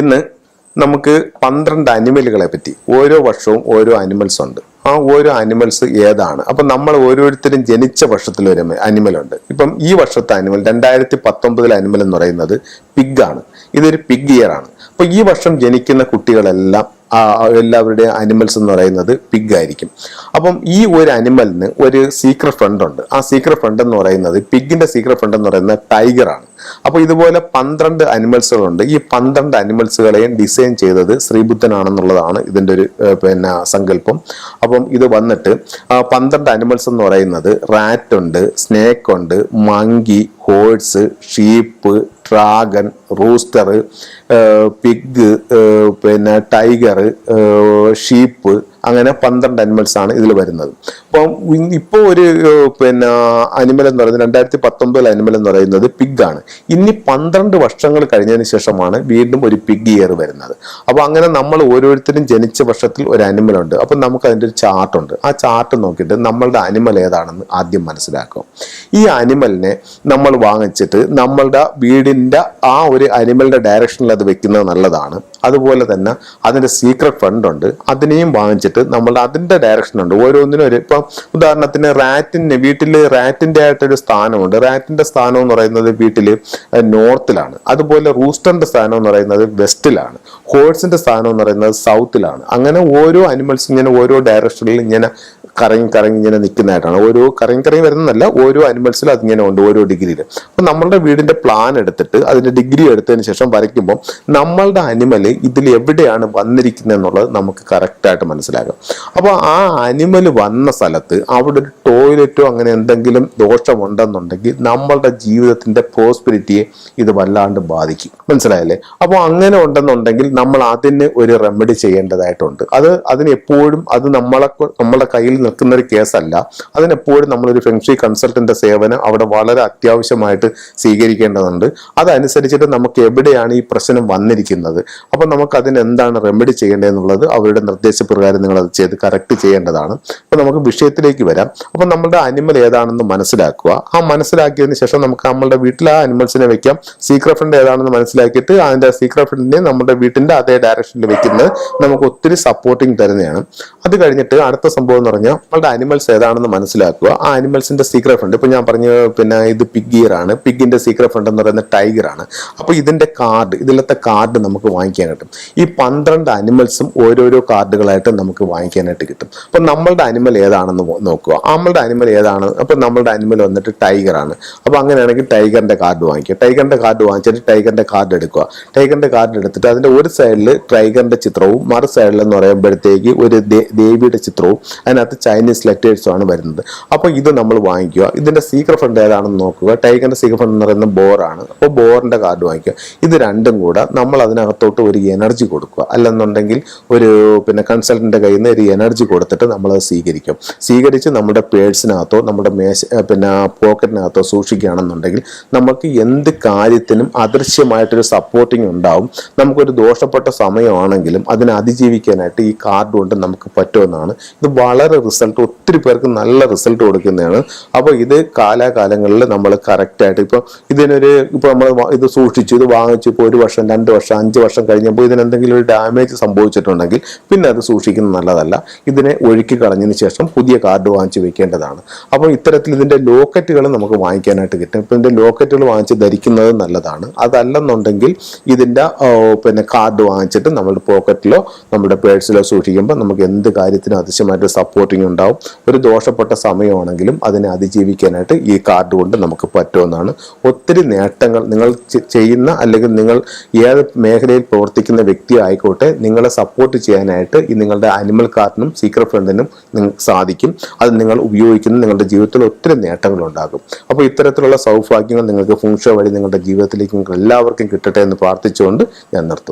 ഇന്ന് നമുക്ക് പന്ത്രണ്ട് അനിമലുകളെ പറ്റി ഓരോ വർഷവും ഓരോ അനിമൽസ് ഉണ്ട്. ആ ഓരോ അനിമൽസ് ഏതാണ്? അപ്പം നമ്മൾ ഓരോരുത്തരും ജനിച്ച വർഷത്തിൽ ഒരു അനിമൽ ഉണ്ട് ഇപ്പം ഈ വർഷത്തെ അനിമൽ രണ്ടായിരത്തി പത്തൊമ്പതിലെ അനിമൽ എന്ന് പറയുന്നത് പിഗാണ് ഇതൊരു പിഗ് ഇയർ ആണ്. അപ്പൊ ഈ വർഷം ജനിക്കുന്ന കുട്ടികളെല്ലാം എല്ലാവരുടെയും അനിമൽസ് എന്ന് പറയുന്നത് പിഗ് ആയിരിക്കും. അപ്പം ഈ ഒരു അനിമലിന് ഒരു സീക്രട്ട് ഫ്രണ്ട് ഉണ്ട്. ആ സീക്രട്ട് ഫ്രണ്ട് എന്ന് പറയുന്നത് പിഗിന്റെ സീക്രട്ട് ഫ്രണ്ട് എന്ന് പറയുന്നത് ടൈഗർ ആണ്. അപ്പൊ ഇതുപോലെ പന്ത്രണ്ട് അനിമൽസുകളുണ്ട്. ഈ പന്ത്രണ്ട് അനിമൽസുകളെയും ഡിസൈൻ ചെയ്തത് ശ്രീബുദ്ധനാണെന്നുള്ളതാണ് ഇതിന്റെ ഒരു പിന്നെ സങ്കല്പം. അപ്പം ഇത് വന്നിട്ട് പന്ത്രണ്ട് അനിമൽസ് എന്ന് പറയുന്നത് റാറ്റ് ഉണ്ട് സ്നേക്ക് ഉണ്ട് monkey horse sheep dragon rooster pig പിന്നെ ടൈഗർ ഷീപ്പ് അങ്ങനെ പന്ത്രണ്ട് അനിമൽസ് ആണ് ഇതിൽ വരുന്നത്. അപ്പം ഇപ്പോൾ ഒരു പിന്നെ അനിമൽ എന്ന് പറയുന്നത് രണ്ടായിരത്തി പത്തൊമ്പതിൽ അനിമൽ എന്ന് പറയുന്നത് പിഗ് ആണ്. ഇനി പന്ത്രണ്ട് വർഷങ്ങൾ കഴിഞ്ഞതിന് ശേഷമാണ് വീണ്ടും ഒരു പിഗ് ഇയർ വരുന്നത്. അപ്പോൾ അങ്ങനെ നമ്മൾ ഓരോരുത്തരും ജനിച്ച വർഷത്തിൽ ഒരു അനിമൽ ഉണ്ട്. അപ്പം നമുക്ക് അതിന്റെ ഒരു ചാർട്ടുണ്ട് ആ ചാർട്ട് നോക്കിയിട്ട് നമ്മളുടെ അനിമൽ ഏതാണെന്ന് ആദ്യം മനസ്സിലാക്കും. ഈ അനിമലിനെ നമ്മൾ വാങ്ങിച്ചിട്ട് നമ്മളുടെ വീടിന്റെ ആ ഒരു അനിമലിന്റെ ഡയറക്ഷനിൽ അത് വെക്കുന്നത് നല്ലതാണ്. അതുപോലെ തന്നെ അതിന്റെ സീക്രട്ട് ഫണ്ട് ഉണ്ട്. അതിനെയും വാങ്ങിച്ചിട്ട് നമ്മൾ അതിന്റെ ഡയറക്ഷൻ ഉണ്ട്. ഓരോന്നിനും ഒരു ഇപ്പം ഉദാഹരണത്തിന് റാറ്റിന് വീട്ടിൽ റാറ്റിന്റെ ആയിട്ടൊരു സ്ഥാനമുണ്ട്. റാറ്റിന്റെ സ്ഥാനം എന്ന് പറയുന്നത് വീട്ടിൽ നോർത്തിലാണ് അതുപോലെ റൂസ്റ്ററിന്റെ സ്ഥാനം എന്ന് പറയുന്നത് വെസ്റ്റിലാണ് ഹോഴ്സിന്റെ സ്ഥാനം എന്ന് പറയുന്നത് സൗത്തിലാണ് അങ്ങനെ ഓരോ അനിമൽസ് ഇങ്ങനെ ഓരോ ഡയറക്ഷനിൽ ഇങ്ങനെ കറങ്ങി കറങ്ങി ഇങ്ങനെ നിൽക്കുന്നതായിട്ടാണ് ഓരോ കറങ്ങി കറങ്ങി വരുന്നതല്ല ഓരോ അനിമൽസിലും അതിങ്ങനെ ഉണ്ട് ഓരോ ഡിഗ്രിയിൽ അപ്പം നമ്മളുടെ വീടിന്റെ പ്ലാൻ എടുത്തിട്ട് അതിന്റെ ഡിഗ്രി എടുത്തതിന് ശേഷം വരയ്ക്കുമ്പോൾ നമ്മളുടെ അനിമൽ ഇതിൽ എവിടെയാണ് വന്നിരിക്കുന്നത് എന്നുള്ളത് നമുക്ക് കറക്റ്റായിട്ട് മനസ്സിലാകും അപ്പോൾ ആ അനിമൽ വന്ന സ്ഥലത്ത് അവിടെ ഒരു ടോയ്ലറ്റോ അങ്ങനെ എന്തെങ്കിലും ദോഷമുണ്ടെന്നുണ്ടെങ്കിൽ നമ്മളുടെ ജീവിതത്തിന്റെ പ്രോസ്പെരിറ്റിയെ ഇത് വല്ലാണ്ട് ബാധിക്കും. മനസ്സിലായല്ലേ? അപ്പോൾ അങ്ങനെ ഉണ്ടെന്നുണ്ടെങ്കിൽ നമ്മൾ അതിന് ഒരു റെമഡി ചെയ്യേണ്ടതായിട്ടുണ്ട്. അത് അതിന് എപ്പോഴും അത് നമ്മളെ നമ്മളുടെ കയ്യിൽ നിൽക്കുന്ന ഒരു കേസല്ല. അതിനെപ്പോഴും നമ്മളൊരു ഫെങ്ഷി കൺസൾട്ടന്റെ സേവനം അവിടെ വളരെ അത്യാവശ്യമായിട്ട് സ്വീകരിക്കേണ്ടതുണ്ട്. അതനുസരിച്ചിട്ട് നമുക്ക് എവിടെയാണ് ഈ പ്രശ്നം വന്നിരിക്കുന്നത്? അപ്പം നമുക്ക് അതിനെന്താണ് റെമഡി ചെയ്യേണ്ടതെന്നുള്ളത് അവരുടെ നിർദ്ദേശപ്രകാരം നിങ്ങൾ അത് ചെയ്ത് കറക്റ്റ് ചെയ്യേണ്ടതാണ്. അപ്പം നമുക്ക് വിഷയത്തിലേക്ക് വരാം. അപ്പം നമ്മളുടെ അനിമൽ ഏതാണെന്ന് മനസ്സിലാക്കുക. ആ മനസ്സിലാക്കിയതിന് ശേഷം നമുക്ക് നമ്മളുടെ വീട്ടിൽ ആ അനിമൽസിനെ വെക്കാം. സീക്രട്ട് ഫ്രണ്ട് ഏതാണെന്ന് മനസ്സിലാക്കിയിട്ട് അതിന്റെ ഫ്രണ്ടിനെ നമ്മുടെ വീട്ടിന്റെ അതേ ഡയറക്ഷനിൽ വെക്കുന്നത് നമുക്ക് ഒത്തിരി സപ്പോർട്ടിങ് തരുന്നതാണ്. അത് കഴിഞ്ഞിട്ട് അടുത്ത സംഭവം എന്ന് പറഞ്ഞാൽ നമ്മളുടെ അനിമൽസ് ഏതാണെന്ന് മനസ്സിലാക്കുക. ആ അനിമൽസിന്റെ സീക്രട്ട് ഫണ്ട് ഇപ്പൊ ഞാൻ പറഞ്ഞു പിന്നെ ഇത് പിഗ് ഗിയർ ആണ്. പിഗിന്റെ സീക്രട്ട് ഫണ്ട് എന്ന് പറയുന്നത് ടൈഗർ ആണ്. അപ്പൊ ഇതിന്റെ കാർഡ് ഇതിലത്തെ കാർഡ് നമുക്ക് വാങ്ങിക്കാൻ കിട്ടും. ഈ പന്ത്രണ്ട് അനിമൽസും ഓരോരോ കാർഡുകളായിട്ട് നമുക്ക് വാങ്ങിക്കാനായിട്ട് കിട്ടും. അപ്പൊ നമ്മളുടെ അനിമൽ ഏതാണെന്ന് നോക്കുക. നമ്മളുടെ അനിമൽ ഏതാണ്? അപ്പൊ നമ്മളുടെ അനിമൽ വന്നിട്ട് ടൈഗർ ആണ്. അപ്പൊ അങ്ങനെയാണെങ്കിൽ ടൈഗറിന്റെ കാർഡ് വാങ്ങിക്കുക. ടൈഗറിന്റെ കാർഡ് വാങ്ങിച്ചിട്ട് ടൈഗറിന്റെ കാർഡ് എടുക്കുക. ടൈഗറിന്റെ കാർഡ് എടുത്തിട്ട് അതിന്റെ ഒരു സൈഡിൽ ടൈഗറിന്റെ ചിത്രവും മറു സൈഡിൽ എന്ന് പറയുമ്പോഴത്തേക്ക് ഒരു ദേവിയുടെ ചിത്രവും അതിനകത്ത് ചൈനീസ് ലെറ്റേഴ്സും ആണ് വരുന്നത്. അപ്പോൾ ഇത് നമ്മൾ വാങ്ങിക്കുക. ഇതിന്റെ സീക്രട്ട് ഫണ്ട് ഏതാണെന്ന് നോക്കുക. ടൈഗറിന്റെ സീക്രട്ട് ഫണ്ട് എന്ന് പറയുന്നത് ബോറാണ് അപ്പോൾ ബോറിന്റെ കാർഡ് വാങ്ങിക്കുക. ഇത് രണ്ടും കൂടെ നമ്മൾ അതിനകത്തോട്ട് ഒരു എനർജി കൊടുക്കുക. അല്ലെന്നുണ്ടെങ്കിൽ ഒരു പിന്നെ കൺസൾട്ടന്റെ കയ്യിൽ നിന്ന് ഒരു എനർജി കൊടുത്തിട്ട് നമ്മൾ അത് സ്വീകരിക്കും. സ്വീകരിച്ച് നമ്മുടെ പേഴ്സിനകത്തോ നമ്മുടെ മേശ പിന്നെ പോക്കറ്റിനകത്തോ സൂക്ഷിക്കുകയാണെന്നുണ്ടെങ്കിൽ നമുക്ക് എന്ത് കാര്യത്തിനും അദൃശ്യമായിട്ടൊരു സപ്പോർട്ടിങ് ഉണ്ടാവും. നമുക്കൊരു ദോഷപ്പെട്ട സമയമാണെങ്കിലും അതിനെ അതിജീവിക്കാനായിട്ട് ഈ കാർഡ് കൊണ്ട് നമുക്ക് പറ്റുമെന്നാണ്. ഇത് വളരെ റിസൾട്ട് ഒത്തിരി പേർക്ക് നല്ല റിസൾട്ട് കൊടുക്കുന്നതാണ്. അപ്പോൾ ഇത് കാലാകാലങ്ങളിൽ നമ്മൾ കറക്റ്റായിട്ട് ഇപ്പോൾ ഇതിനൊരു ഇപ്പോൾ നമ്മൾ ഇത് സൂക്ഷിച്ചു ഇത് വാങ്ങിച്ചു ഇപ്പോൾ ഒരു വർഷം രണ്ട് വർഷം അഞ്ച് വർഷം കഴിഞ്ഞപ്പോൾ ഇതിനെന്തെങ്കിലും ഒരു ഡാമേജ് സംഭവിച്ചിട്ടുണ്ടെങ്കിൽ പിന്നെ അത് സൂക്ഷിക്കുന്നത് നല്ലതല്ല. ഇതിനെ ഒഴുക്കി കളഞ്ഞതിന് ശേഷം പുതിയ കാർഡ് വാങ്ങിച്ച് വെക്കേണ്ടതാണ്. അപ്പോൾ ഇത്തരത്തിൽ ഇതിന്റെ ലോക്കറ്റുകൾ നമുക്ക് വാങ്ങിക്കാനായിട്ട് കിട്ടും. ഇപ്പം ഇതിന്റെ ലോക്കറ്റുകൾ വാങ്ങിച്ച് ധരിക്കുന്നത് നല്ലതാണ്. അതല്ലെന്നുണ്ടെങ്കിൽ ഇതിന്റെ പിന്നെ കാർഡ് വാങ്ങിച്ചിട്ട് നമ്മുടെ പോക്കറ്റിലോ നമ്മുടെ പേഴ്സിലോ സൂക്ഷിക്കുമ്പോൾ നമുക്ക് എന്ത് കാര്യത്തിനും അതിശയമായിട്ട് സപ്പോർട്ടിങ് ഉണ്ടാവും. ഒരു ദോഷപ്പെട്ട സമയമാണെങ്കിലും അതിനെ അതിജീവിക്കാനായിട്ട് ഈ കാർഡ് കൊണ്ട് നമുക്ക് പറ്റുമെന്നാണ്. ഒത്തിരി നേട്ടങ്ങൾ നിങ്ങൾ ചെയ്യുന്ന അല്ലെങ്കിൽ നിങ്ങൾ ഏത് മേഖലയിൽ പ്രവർത്തിക്കുന്ന വ്യക്തി ആയിക്കോട്ടെ നിങ്ങളെ സപ്പോർട്ട് ചെയ്യാനായിട്ട് ഈ നിങ്ങളുടെ അനിമൽ കാർഡിനും സീക്രട്ട് ഫ്രണ്ടിനും നിങ്ങൾക്ക് സാധിക്കും. അത് നിങ്ങൾ ഉപയോഗിക്കുന്ന നിങ്ങളുടെ ജീവിതത്തിൽ ഒത്തിരി നേട്ടങ്ങൾ ഉണ്ടാകും. അപ്പോൾ ഇത്തരത്തിലുള്ള സൗഭാഗ്യങ്ങൾ നിങ്ങൾക്ക് ഫുങ്ഷോ വഴി നിങ്ങളുടെ ജീവിതത്തിലേക്ക് നിങ്ങൾക്ക് എല്ലാവർക്കും കിട്ടട്ടെ എന്ന് പ്രാർത്ഥിച്ചുകൊണ്ട് ഞാൻ നിർത്തുന്നു.